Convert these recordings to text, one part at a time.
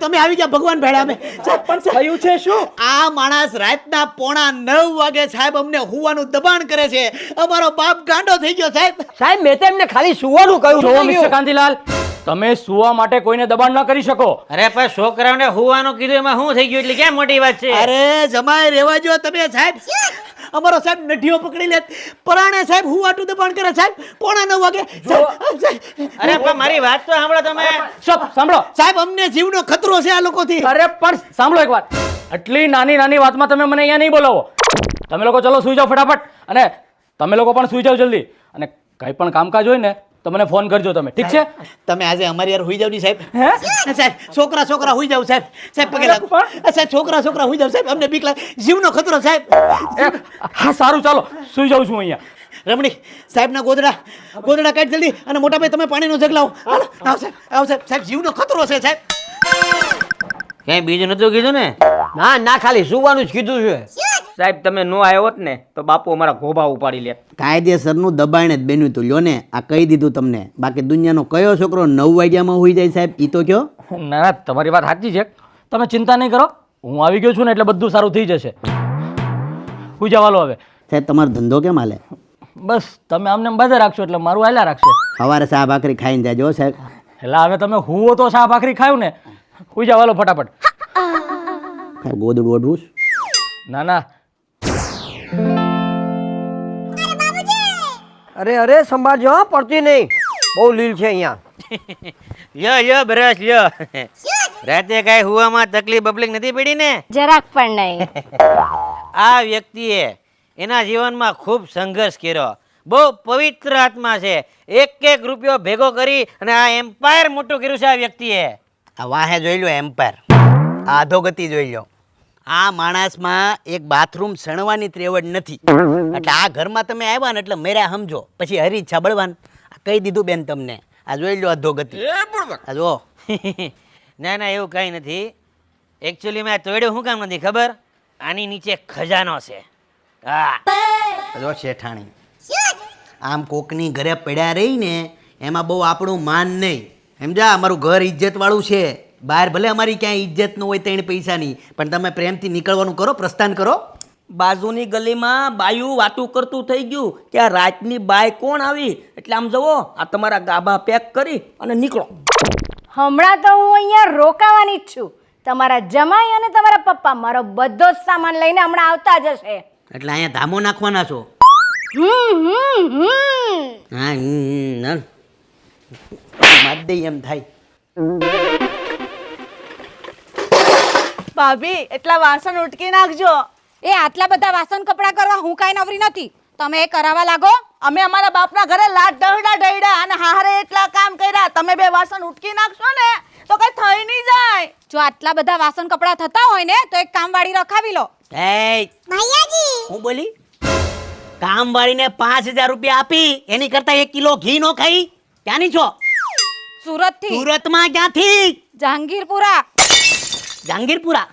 તમે આવી ગયા ભગવાન ભેળા અમે. પણ થયું છે શું? આ માણસ રાતના પોણા નવ વાગે સાહેબ અમને હુવાનું દબાણ કરે છે. અમારો બાપ ગાંડો થઈ ગયો સાહેબ. સાહેબ મેં તો એમને ખાલી સુવાનું કહ્યું. જોવો મિસ્ટર કાંતિલાલ તમે સુવા માટે કોઈને દબાણ ન કરી શકો. અરે પણ છોકરાઓને હુવાનું કીધું એમાં શું થઈ ગયું? એટલે ક્યાં મોટી વાત છે? અરે જમાય રેવા જો તમે સાહેબ. અમારો સાહેબ નઢીઓ પકડી લેત પરાણે સાહેબ હું આટું દબાણ કરે સાહેબ? પોણા નવ વાગે અરે પણ મારી વાત તો સાંભળો તમે. સ્ટોપ સાંભળો. સાહેબ અમને જીવનો ખતરો છે આ લોકોથી. અરે પણ સાંભળો એક વાત. આટલી નાની નાની વાતમાં તમે મને અહીંયા નહીં બોલાવો. તમે લોકો ચલો સુઈ જાઓ ફટાફટ. અને તમે લોકો પણ સુઈ જાઓ જલ્દી. અને કંઈ પણ કામકાજ હોય ને તો મને ફોન કરજો તમે. ઠીક છે? તમે આજે અમારી યાર હોઈ જાવની સાહેબ. હે? સાહેબ છોકરા છોકરા હોઈ જાવ સાહેબ. સાહેબ પગે લાગો. સાહેબ છોકરા છોકરા હોઈ જાવ સાહેબ. અમને બીક લાગે. જીવનો ખતરો સાહેબ. હા સારું ચાલો. સુઈ જાઉં છું અહીંયા. રમણી સાહેબના ગોદડા ગોદડા કાઢ જલ્દી અને મોટા ભાઈ તમે પાણીનો જગ લાવો. હાલો, આવો સાહેબ આવો સાહેબ. સાહેબ જીવનો ખતરો છે સાહેબ. ક્યાંય બીજું નતું કીધું ને? ના ના ખાલી સુવાનું જ કીધું છે. સાહેબ તમે નો આવ્યો હોત ને તો બાપુ અમારા ઘોભા ઉપાડી લે. કાયદેસરનું દબાણ જ બન્યું હતું. લ્યો ને આ કહી દીધું તમને. બાકી દુનિયાનો કયો છોકરો નવ વાગ્યામાં હોઈ જાય સાહેબ એ તો કયો? ના ના તમારી વાત સાચી છે. તમે ચિંતા નહીં કરો. હું આવી ગયો છું ને એટલે બધું સારું થઈ જશે. હું જવાલો હવે. સાહેબ તમારો ધંધો કેમ હાલે? બસ તમે આમને બધે રાખશો એટલે મારું હાલ્યા રાખશે. સવારે શાહ ભાખરી ખાઈને જાજો હો સાહેબ. એટલે હવે તમે હુવો તો શાહ ભાખરી ખાયું ને. સુઈ જવાલો ફટાફટ. સાહેબ ગોદડું ઓઢવું? ના ના અરે અરે સંભાળજો હો, પડતી નહીં. બહુ લીલ છે અહીંયા. લ્યો લ્યો બ્રશ લ્યો. રાતે કાંઈ હુવામાં તકલીફ બબલીક નથી પડી ને? જરાક પણ નહીં. આ વ્યક્તિએ એના જીવનમાં ખૂબ સંઘર્ષ કર્યો. બહુ પવિત્ર આત્મા છે. એક એક રૂપિયો ભેગો કરી અને આ એમ્પાયર મોટું કર્યું છે આ વ્યક્તિએ. આ વાહે જોઈ લો એમ્પાયર આ અધોગતિ જોઈ લો આ માણસમાં એક બાથરૂમ સણવાની ત્રેવડ નથી. એટલે આ ઘરમાં તમે આવ્યા ને એટલે મેરા સમજો. પછી હરી છાબળવાન કહી દીધું બેન તમને. આ જોઈ લો અધોગતિ આ જો. ના ના એવું કંઈ નથી. એકચ્યુઅલી મેં તોડ્યો શું કામ નથી ખબર? આની નીચે ખજાનો છે. હા. જો શેઠાણી. આમ કોકની ઘરે પડ્યા રહી ને એમાં બહુ આપણું માન નહીં. સમજા અમારું ઘર ઇજ્જતવાળું છે. બહાર ભલે અમારી ક્યાંય ઇજ્જત ન હોય ત્રણ પૈસાની પણ તમે પ્રેમથી નીકળવાનું કરો પ્રસ્થાન કરો. બાજુની ગલીમાં બાયું વાતું કરતું થઈ ગયું કે આ રાતની બાય કોણ આવી? એટલે આમ જવો આ તમારા ગાભા પેક કરી અને નીકળો. હમણાં તો હું અહીંયા રોકાવાની જ છું. તમારા જમાઈ અને તમારા પપ્પા મારો બધો જ સામાન લઈને હમણાં આવતા જ હશે એટલે અહીંયા ધામો નાખવાના છો? હમ હમ હમ. હા હમ, માર દઈ એમ થાય. ભાભી એટલા વાસણ ઉટકી નાખજો. એ આટલા બધા વાસણ કપડા કરવા હું કાંઈ નવરી નથી. તમે એ કરાવવા લાગો. અમે અમારા બાપના ઘરે લાટ ડહડા ડહડા અને હારે એટલા કામ કર્યા. તમે બે વાસણ ઉટકી નાખશો ને તો કઈ થઈ નહીં જાય. જો આટલા બધા વાસણ કપડા થતા હોય ને તો એક કામવાળી રખાવી લો. એ હું બોલી? કામ વાળીને પાંચ હજાર રૂપિયા આપી એની કરતા એક કિલો ઘી નો ખાઈ. ક્યાંની છો? સુરતથી. સુરતમાં ક્યાંથી? જહાંગીરપુરા. જહાંગીરપુરા.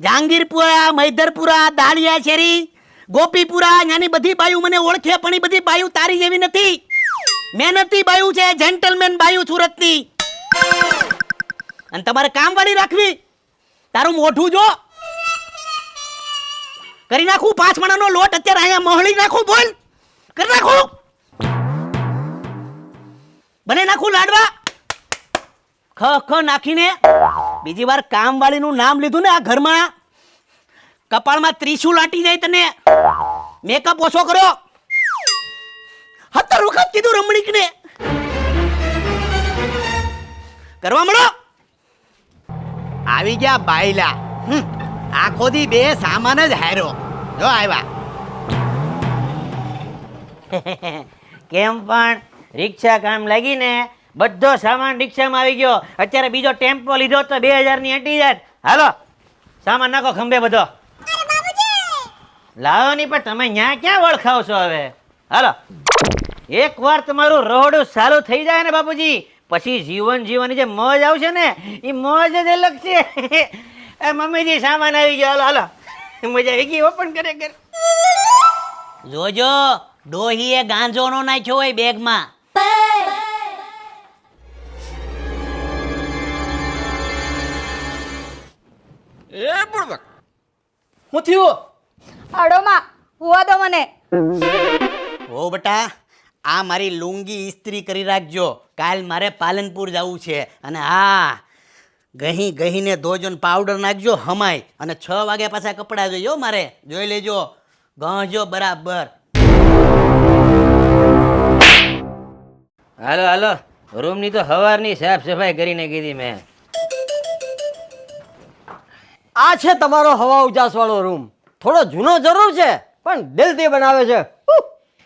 જહાંગીરપુરા, મૈદરપુરા દાળિયા શેરી, ગોપીપુરા, નાની બધી બાયુ મને ઓળખે, પણ એ બધી બાયુ તારી જેવી નથી. મહેનતી બાયુ છે જેન્ટલમેન બાયુ સુરતની અને તમારે કામવાળી રાખવી. તારું મોઢું જો. કરી નાખું, પાંચ મણાનો લોટ, અત્યારે અહીંયા મહળી નાખું, બોલ. કરી નાખું. બને નાખું લાડવા. ખ ખ નાખીને. બીજી વાર કામવાળીનું નામ લીધું ને આ ઘરમાં. કપાળમાં ત્રિશુલ લાટી જાય તને. મેકઅપ ઓછો કર્યો. સત્તર વખત કીધું રમણીકને. કરવા મળો. આવી ગયા બાયલા. આખો દી બે સામાન જ હાર્યો. જો આવ્યા. કેમ પણ? રિક્ષા કામ લાગીને બધો સામાન રિક્ષામાં આવી ગયો. અત્યારે બીજો ટેમ્પો લીધો તો બે હજારની એટી જાત હાલો, સામાન નાખો ખંભે બધો. લાવો નહીં પણ તમે ન્યા ક્યાં ઓળખાવ છો હવે? હાલો. એકવાર તમારું રોડું સારું થઈ જાય ને બાપુજી, પછી જીવન જીવવાની જે મોજ આવશે ને એ મોજ જ અલગ છે. એ મમ્મીજી, સામાન આવી ગયો. હાલો હાલો. મજા આવી ગઈ, ઓપન કરે કરે જોજો, ડોહીએ ગાંજોનો નાખ્યો હોય બેગમાં. હું થયું આડોમાં હોવા દો મને. ઓ બટા આ મારી લુંગી ઇસ્ત્રી કરી રાખજો. કાલ મારે પાલનપુર જવું છે. અને હા ગહી ગહીને ધોજો ને પાવડર નાખજો હમાય. અને છ વાગ્યા પાછા કપડાં જોઈજો મારે. જોઈ લેજો. ગણજો બરાબર. હાલો હાલો. રૂમની તો સવારની સાફ સફાઈ કરીને કીધી મેં. આ છે તમારો હવા ઉજાસ વાળો રૂમ થોડો જૂનો જરૂર છે, પણ દિલથી બનાવે છે ઉહ.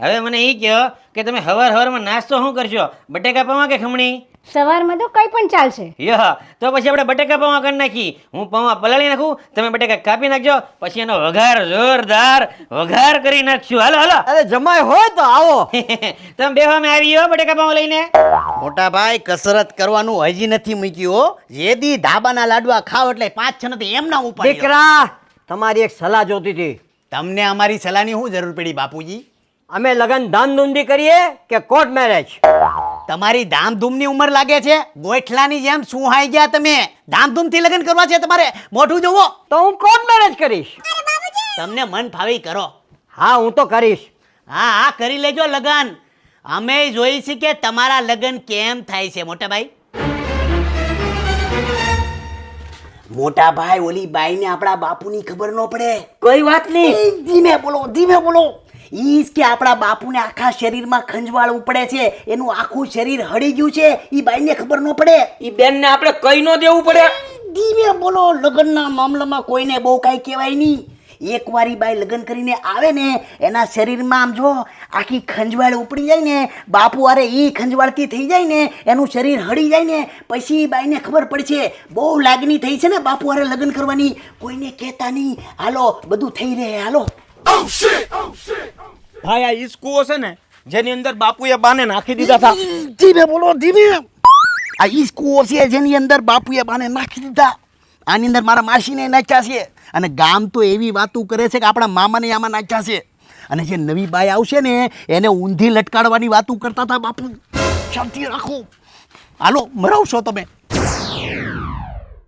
હવે મને એ કહો કે તમે હવાર હવારમાં નાસ્તો શું કરશો? બટેકા પૌવા કે ખમણી? સવારમાં તો કંઈ પણ ચાલશે. યહ તો પછી આપણે બટેકા પૌવા કરી નાખી. હું પૌવા પલાળી નાખું તમે બટેકા કાપી નાખજો પછી એનો વઘાર જોરદાર વઘાર કરી નાખશું. હાલો હાલો. અરે જમાય હોય તો આવો. તમે બેવામાં આવી ગયો બટેકા પૌવા લઈને. મોટા ભાઈ કસરત કરવાનું હજી નથી મૂક્યું હો. જે દી ધાબાના લાડવા ખાવ એટલે પાંચ છ નથી એમ ના ઉપાડી દીકરા તમારી એક સલાહ જોતી હતી. તમને અમારી સલાહની શું જરૂર પડી બાપુજી? અમે લગન ધામધૂમથી કરીએ કે કોર્ટ મેરેજ તમારી ધામધૂમની ઉંમર લાગે છે? ગોઠલાની જેમ શું હાઈ ગયા તમે. ધામધૂમથી લગ્ન કરવા છે તમારે? મોઢું જોવો તો હું કોર્ટ મેરેજ કરીશ. તમને મન ફાવી કરો. હા હું તો કરીશ. હા હા કરી લેજો લગન. અમે જોઈ છે કે તમારા લગન કેમ થાય છે મોટા ભાઈ? મોટા ભાઈ ઓલી બાઈને આપણા બાપુની ખબર ન પડે. કોઈ વાત નહીં. ધીમે બોલો ધીમે બોલો. ઈસ કે આપણા બાપુને આખા શરીરમાં ખંજવાળ ઉપડે છે એનું આખું શરીર હળી ગયું છે ઈ બાઈને ખબર ન પડે. ઈ બેનને આપણે કઈ ન દેવું પડે. ધીમે બોલો લગ્નના મામલામાં કોઈને બહુ કાંઈ કહેવાય નહીં. એકવાર વારી બાઈ લગ્ન કરીને આવે ને એના શરીરમાં આમ જો આખી ખંજવાળ ઉપડી જાય ને બાપુ અરે એ ખંજવાળથી થઈ જાય ને એનું શરીર હળી જાય ને પછી ઈ બાઈને ખબર પડશે બહુ લાગણી થઈ છે ને બાપુ અરે લગ્ન કરવાની. કોઈને કહેતા નહીં હાલો બધું થઈ રહે હાલો. ભાઈ આ ઈસ્કુઓ છે ને જેની અંદર બાપુએ બાને નાખી દીધા હતા. ધીમે બોલો ધીમે. આ ઈસ્કુઓ છે જેની અંદર બાપુએ બાને નાખી દીધા. આની અંદર મારા માસીને નાખ્યા છે. અને ગામ તો એવી વાતો કરે છે કે આપણા મામાને આમાં નાખ્યા છે. અને જે નવી બાઈ આવશે ને એને ઊંધી લટકાડવાની વાતો કરતા હતા બાપુ. શાંતિ રાખો. હાલો મરાવશો તમે.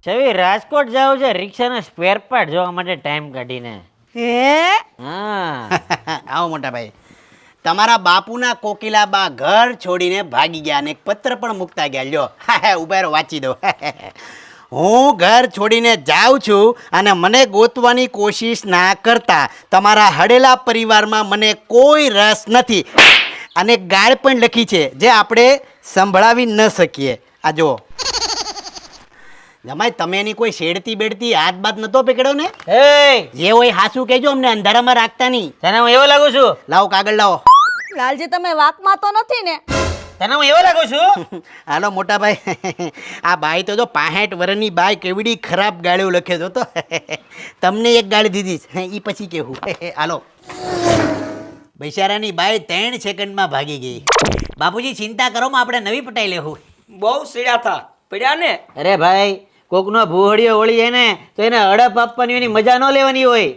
છવી રાજકોટ જાવ છે રિક્ષાના સ્પેર પાર્ટ જોવા માટે ટાઈમ કાઢીને. હે? હા. આવો મોટા ભાઈ. તમારા બાપુના કોકિલા બા ઘર છોડીને ભાગી ગયા અને એક પત્ર પણ મૂકતા ગયા. લ્યો. ઊભા રહો વાંચી દો. હું ઘર છોડીને જાઉં છું અને મને ગોતવાની કોશિશ ના કરતા તમારા હડેલા પરિવારમાં મને કોઈ રસ નથી. અને ગાળ પણ લખી છે જે આપણે સંભળાવી ન શકીએ. આ જુઓ. જમાઈ તમે એની કોઈ શેડતી બેડતી હાથ બાદ નતો પકડ્યો ને? એ જે હોય હાસું કહેજો અમને અંધારામાં રાખતા નહીં. તને હું એવો લાગુ છું? લાવો કાગળ લાવો. લાલજી તમે વાકમાં તો નથી ને? તને હું એવો લાગુ છું? હાલો મોટા ભાઈ. આ બાઈ તો જો પાસઠ વર્ષની બાઈ કેવડી ખરાબ ગાળીઓ લખે તો. તમને એક ગાળી દીધી છે. એ પછી કેવું? હાલો. બૈસારાની બાઈ ત્રણ સેકન્ડમાં ભાગી ગઈ. બાપુજી ચિંતા કરો આપણે નવી પટાઈ લેવું બહુ સીડા થા. પડ્યા ને? અરે ભાઈ કોકનો ભૂહળીઓ હોળી જાય ને તો એને હડપ આપવાની એની મજા ન લેવાની હોય.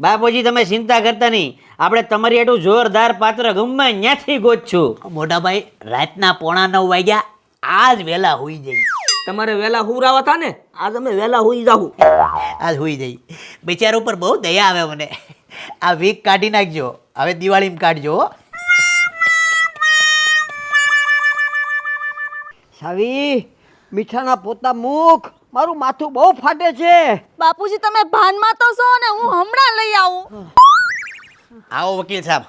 બાપુજી તમે ચિંતા કરતા નહીં. આપણે તમારી એટલું જોરદાર પાત્ર ગમે ત્યાંથી ગોતશું. મોટા ભાઈ રાતના પોણા નવ વાગ્યા આજ વહેલા હોઈ જઈ. તમારે વહેલા હુરાવા હતા ને? આજ અમે વહેલા હોઈ જાહું. આજ હોઈ જઈ. બિચારા ઉપર બહુ દયા આવે મને. આ વીક કાઢી નાખજો. હવે દિવાળીમાં કાઢજો હો. સાવી મીઠાના પોતા મુખ. મારું માથું બહુ ફાટે છે. બાપુજી તમે ભાનમાં તો છો ને હું હમણાં લઈ આવું. આવો વકીલ સાહેબ.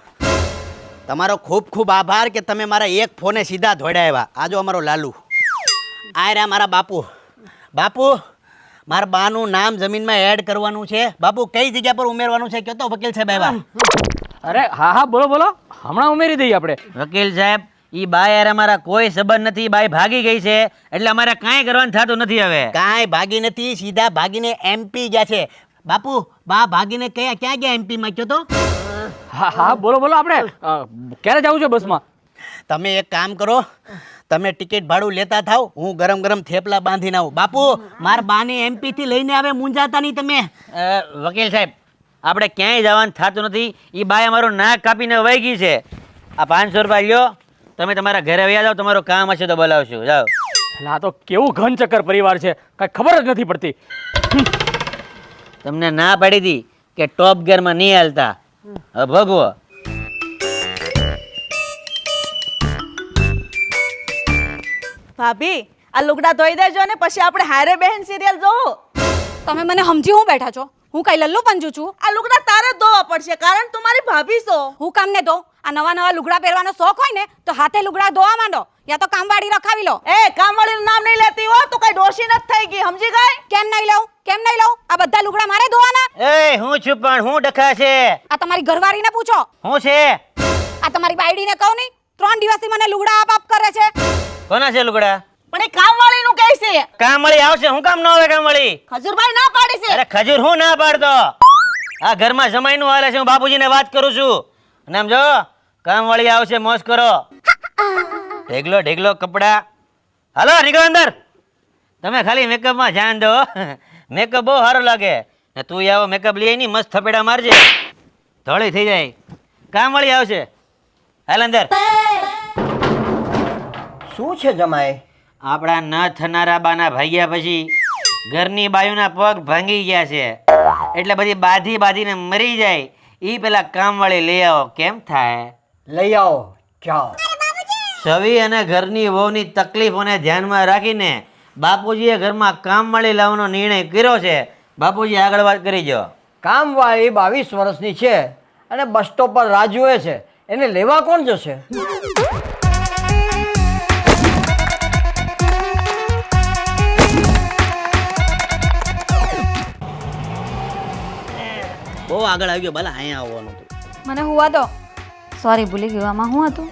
તમારો ખૂબ ખૂબ આભાર કે તમે મારા એક ફોને સીધા ધોડાવ્યા આજો અમારો લાલુ. આ રહ્યા મારા બાપુ. બાપુ મારા બાનું નામ જમીનમાં એડ કરવાનું છે. બાપુ કઈ જગ્યા પર ઉમેરવાનું છે? કયો તો વકીલ સાહેબ આવ્યા. અરે હા હા બોલો બોલો. હમણાં ઉમેરી દઈએ આપણે. વકીલ સાહેબ ઈ બાય યાર અમારા કોઈ સંબંધ નથી બાય ભાગી ગઈ છે. એટલે અમારે કાંઈ કરવાનું થતું નથી હવે. કાંઈ ભાગી નથી સીધા ભાગીને એમપી ગયા છે. બાપુ બા ભાગીને કયા ક્યાં ગયા એમપી માં? કયો તો? હા હા બોલો બોલો આપણે. ક્યારે જવું છે બસમાં? તમે એક કામ કરો તમે ટિકિટ ભાડું લેતા થાવ હું ગરમ ગરમ થેપલા બાંધીને આવું. બાપુ મારા બાને એમપી થી લઈને આવે મૂંઝાતા નહીં તમે. વકીલ સાહેબ આપણે ક્યાંય જવાનું થતું નથી. એ બાય અમારું નાક કાપીને વહી ગઈ છે. આ પાંચસો રૂપિયા લ્યો. તમે તમારા ઘરે વયા જાઓ તમારું કામ હશે તો બોલાવશું. જાઓ. એટલે આ તો કેવું ઘન ચક્કર પરિવાર છે. કાંઈ ખબર જ નથી પડતી. તમને ના પાડી હતી કે ટોપ ગેરમાં નહીં હાલતા. હવે ભગવો. ભાભી આ લુગડા ધોઈ દેજો ને પછી આપણે હારે બહેન સિરિયલ જોવો. તમે મને સમજી હું બેઠા છો? હું કઈ લલ્લુ પંજુ છું? આ લુગડા જ ધોવા પડશે કારણ તમારી ભાભી છો હું કામ ને દો આ નવા નવા લુગડા પહેરવાનો શોખ હોય ને તો હાથે લુગડા ધોવા માંડો. યા તો કામવાળી રખાવી લો. એ કામવાળીનું નામ નહીં લેતી હો તો કઈ ડોશી નથી થઈ ગઈ સમજી ગઈ? કેમ નહીં લઉં? કેમ નહીં લઉં? આ બધા લુગડા મારે ધોવાના. એ હું છું પણ હું ડખા છે. આ તમારી ઘરવાળીને પૂછો. હું છે? આ તમારી બાયડીને કહું નહીં ત્રણ દિવસથી મને લુગડા આપ આપ કરે છે. કોના છે લુગડા? પણ એ કામવાળી નું કહે છે. કામવાળી આવશે હું કામ ન આવે કામવાળી? ખજૂરભાઈ ના પાડી છે. અરે ખજૂર હું ના પાડતો? આ ઘરમાં જમાઈનું હાલે છે હું બાપુજીને વાત કરું છું. અને આમ જો કામવાળી આવશે મોજ કરો. ઢેગલો ઢેગલો કપડા. હાલો નીકળો અંદર. તમે ખાલી મેકઅપમાં ધ્યાન દો. મેકઅપ બહુ સારો લાગે. ને તું આવો મેકઅપ લઈ નહીં મસ્ત થપેડા મારજે. ધોળી થઈ જાય. કામવાળી આવશે. હાલ અંદર. શું છે જમાય આપણા ન થનારા બાના ભાગ્યા પછી ઘરની બાયુના પગ ભાંગી ગયા છે. એટલે બધી બાધી બાધીને મરી જાય. એ પેલા કામવાળી લઈ આવો. કેમ થાય? લઈ આવો. જાઓ. છવી અને ઘરની વહુની તકલીફોને ધ્યાનમાં રાખીને બાપુજીએ ઘરમાં કામવાળી લાવવાનો નિર્ણય કર્યો છે. બાપુજી આગળ વાત કરી જો. કામવાળી બાવીસ વર્ષની છે અને બસ સ્ટોપ પર રાહ જુએ છે. એને લેવા કોણ જશે? બહુ આગળ આવી ગયો ભલે અહીંયા આવવાનું હતું. મને હુવા દો સોરી ભૂલી ગયો. આમાં હું હતું?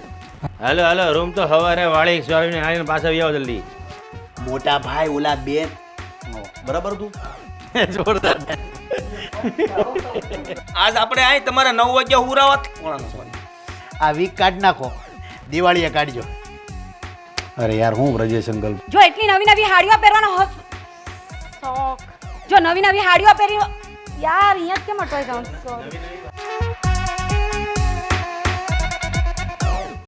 હાલો હાલો રૂમ તો હવારે વાળી સ્વામીને આવીને પાછા આવી આવો જલ્દી. મોટા ભાઈ ઓલા બે બરાબર તું? જોરદાર. આજ આપણે અહીં તમારા નવ વાગ્યા હુરાવત? કોણાનો સોરી આ વીક કાઢ નાખો. દિવાળીએ કાઢજો. અરે યાર હું બ્રજેશ અંકલ જો એટલી નવી નવી હાડીઓ પહેરવાનો હક શોખ. જો નવી નવી હાડીઓ પહેરી યાર અહીંયા જ કેમ અટવાઈ જાઉં Sorry.